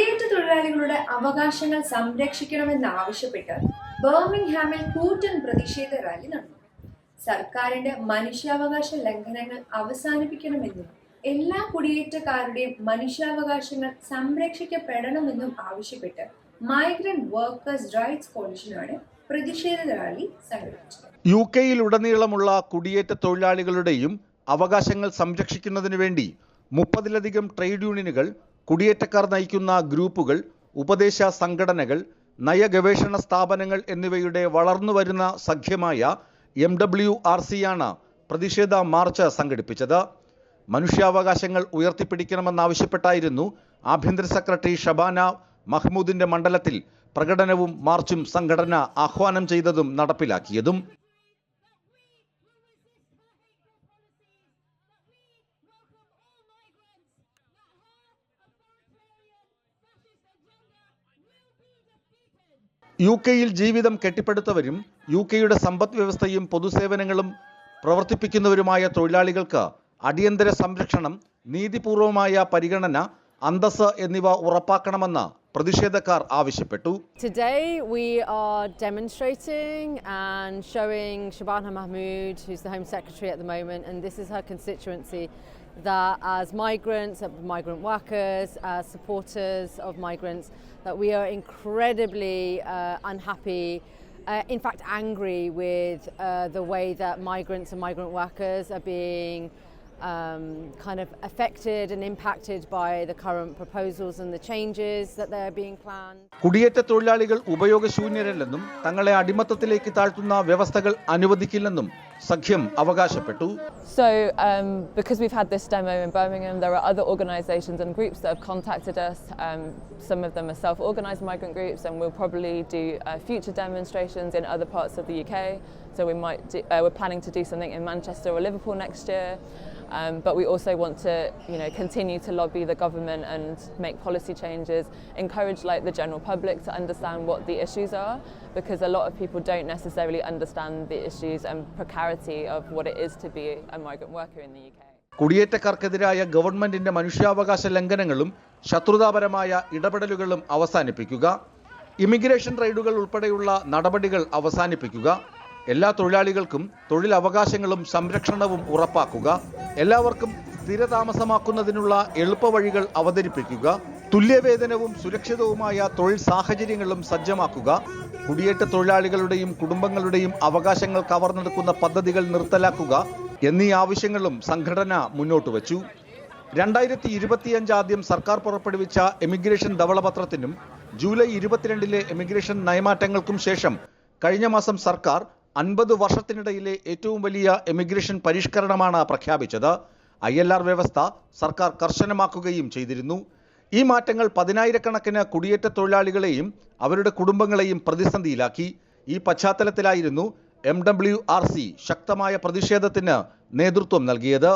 കുടിയേറ്റ തൊഴിലാളികളുടെ അവകാശങ്ങൾ സംരക്ഷിക്കണമെന്നാവശ്യപ്പെട്ട് ബർമിംഗ്ഹാമിൽ കൂറ്റൻ പ്രതിഷേധ റാലി നടന്നു. സർക്കാരിന്റെ മനുഷ്യാവകാശ ലംഘനങ്ങൾ അവസാനിപ്പിക്കണമെന്നും എല്ലാ കുടിയേറ്റക്കാരുടെയും മനുഷ്യാവകാശങ്ങൾ സംരക്ഷിക്കപ്പെടണമെന്നും ആവശ്യപ്പെട്ട് മൈഗ്രന്റ് വർക്കേഴ്സ് റൈറ്റ്സ് കോalitionാണ് പ്രതിഷേധ റാലി സംഘടിപ്പിച്ചത്. യു കെയിൽ ഉടനീളമുള്ള കുടിയേറ്റ തൊഴിലാളികളുടെയും അവകാശങ്ങൾ സംരക്ഷിക്കുന്നതിന് വേണ്ടി മുപ്പതിലധികം ട്രേഡ് യൂണിയനുകൾ കുടിയേറ്റക്കാർ നയിക്കുന്ന ഗ്രൂപ്പുകൾ ഉപദേശ സംഘടനകൾ നയഗവേഷണ സ്ഥാപനങ്ങൾ എന്നിവയുടെ വളർന്നുവരുന്ന സഖ്യമായ എം ഡബ്ല്യു ആർ സിയാണ് പ്രതിഷേധ മാർച്ച് സംഘടിപ്പിച്ചത്. മനുഷ്യാവകാശങ്ങൾ ഉയർത്തിപ്പിടിക്കണമെന്നാവശ്യപ്പെട്ടായിരുന്നു ആഭ്യന്തര സെക്രട്ടറി ഷബാന മഹ്മൂദിന്റെ മണ്ഡലത്തിൽ പ്രകടനവും മാർച്ചും സംഘടന ആഹ്വാനം ചെയ്തതും നടപ്പിലാക്കിയതും. യു കെയിൽ ജീവിതം കെട്ടിപ്പടുത്തവരും യു കെയുടെ സമ്പദ് വ്യവസ്ഥയും പൊതുസേവനങ്ങളും പ്രവർത്തിപ്പിക്കുന്നവരുമായ തൊഴിലാളികൾക്ക് അടിയന്തര സംരക്ഷണം നീതിപൂർവമായ പരിഗണന അന്തസ് എന്നിവ ഉറപ്പാക്കണമെന്ന് പ്രതിഷേധക്കാർ ആവശ്യപ്പെട്ടു Today we are demonstrating and showing Shabana Mahmood, who's the Home Secretary at the moment, and this is her constituency, that as migrants, as migrant workers, as supporters of migrants, that we are incredibly uh, unhappy, uh, in fact angry with uh, the way that migrants and migrant workers are being um, kind of affected and impacted by the current proposals and the changes that they're being planned. കുടിയേറ്റ തൊഴിലാളികൾ ഉപയോഗശൂന്യരല്ലെന്നും തങ്ങളെ അടിമത്തത്തിലേക്ക് താഴ്ത്തുന്ന വ്യവസ്ഥകൾ അനുവദിക്കില്ലെന്നും സഖ്യം അവകാശപ്പെട്ടു So, um, because we've had this demo in Birmingham, there are other organizations and groups that have contacted us. Um, some of them are self-organized migrant groups, and we'll probably do uh, future demonstrations in other parts of the UK. So, we might do, uh, we're planning to do something in Manchester or Liverpool next year. Um, but we also want to, you know, continue to lobby the government and make policy changes, encourage like the general public to understand what the issues are, because a lot of people don't necessarily understand the issues and precarity of what it is to be a migrant worker in the UK. കുടിയേറ്റക്കാർക്കെതിരായ ഗവൺമെന്റിന്റെ മനുഷ്യാവകാശ ലംഘനങ്ങളും ശത്രുതാപരമായ ഇടപെടലുകളും അവസാനിപ്പിക്കുക immigration റൈഡുകൾ ഉൾപ്പെടെയുള്ള നടപടികൾ അവസാനിപ്പിക്കുക എല്ലാ തൊഴിലാളികൾക്കും തൊഴിലവകാശങ്ങളും സംരക്ഷണവും ഉറപ്പാക്കുക എല്ലാവർക്കും സ്ഥിരതാമസമാക്കുന്നതിനുള്ള എളുപ്പവഴികൾ അവതരിപ്പിക്കുക തുല്യവേതനവും സുരക്ഷിതവുമായ തൊഴിൽ സാഹചര്യങ്ങളും സജ്ജമാക്കുക കുടിയേറ്റ തൊഴിലാളികളുടെയും കുടുംബങ്ങളുടെയും അവകാശങ്ങൾ കവർന്നെടുക്കുന്ന പദ്ധതികൾ നിർത്തലാക്കുക എന്നീ ആവശ്യങ്ങളും സംഘടന മുന്നോട്ട് വച്ചു. രണ്ടായിരത്തി ഇരുപത്തിയഞ്ച് ആദ്യം സർക്കാർ പുറപ്പെടുവിച്ച എമിഗ്രേഷൻ ധവളപത്രത്തിനും ജൂലൈ ഇരുപത്തിരണ്ടിലെ എമിഗ്രേഷൻ നയമാറ്റങ്ങൾക്കും ശേഷം കഴിഞ്ഞ മാസം സർക്കാർ അൻപത് വർഷത്തിനിടയിലെ ഏറ്റവും വലിയ എമിഗ്രേഷൻ പരിഷ്കരണമാണ് പ്രഖ്യാപിച്ചത്. ഐ എൽ ആർ വ്യവസ്ഥ സർക്കാർ കർശനമാക്കുകയും ചെയ്തിരുന്നു. ഈ മാറ്റങ്ങൾ പതിനായിരക്കണക്കിന് കുടിയേറ്റ തൊഴിലാളികളെയും അവരുടെ കുടുംബങ്ങളെയും പ്രതിസന്ധിയിലാക്കി. ഈ പശ്ചാത്തലത്തിലായിരുന്നു എം ഡബ്ല്യു ആർ സി ശക്തമായ പ്രതിഷേധത്തിന് നേതൃത്വം നൽകിയത്.